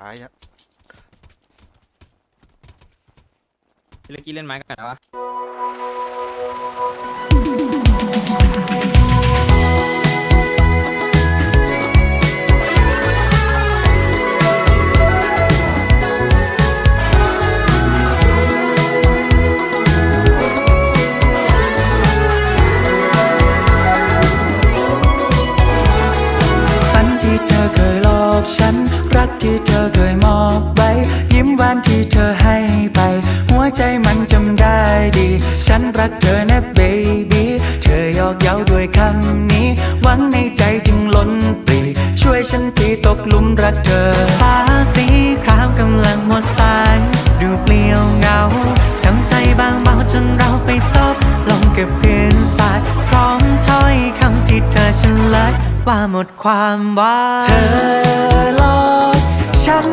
ตายครับพี่เล็กกี้เล่นไม้กันนะวะ ใจมันจำได้ดี ฉันรักเธอนะเบบีเธอยอกเย้าด้วยคำนี้ หวังในใจจึงล้นปรีช่วยฉันทีตกหลุมรักเธอ ฟ้าสีครามกำลังหมดแสงดูเปลี่ยวเหงาทำใจบางเบาจนเราไปซบลงกับพื้นทรายพร้อมถ้อยคำที่เธอฉันเฉลยว่าหมดความหว่าเธอหลอกฉัน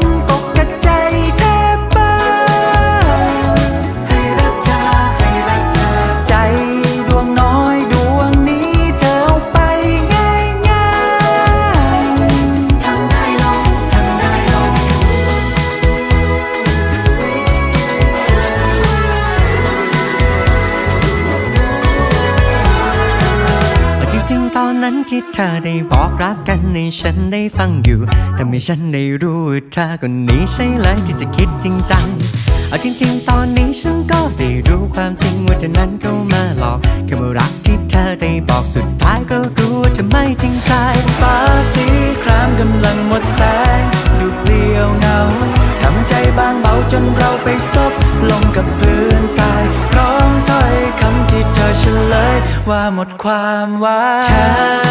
นั้นที่เธอได้บอกรักกันในฉันได้ฟังอยู่ทำให้ฉันได้รู้เธอคนนี้ใช่เลยที่จะคิดจริงจังเอาจริงๆ ตอนนี้ฉันก็ได้รู้ความจริงว่าเธอนั้นก็มาหลอกแค่เมื่อรักที่เธอได้บอกสุดท้ายก็รู้ว่าเธอไม่จริงใจฟ้าสีครามกำลังหมดแสงดูเปลี่ยวเหงาทำใจบางเบาจนเราไปซบลงกับพื้น ว่าหมดความหว่าเธอหลอกฉัน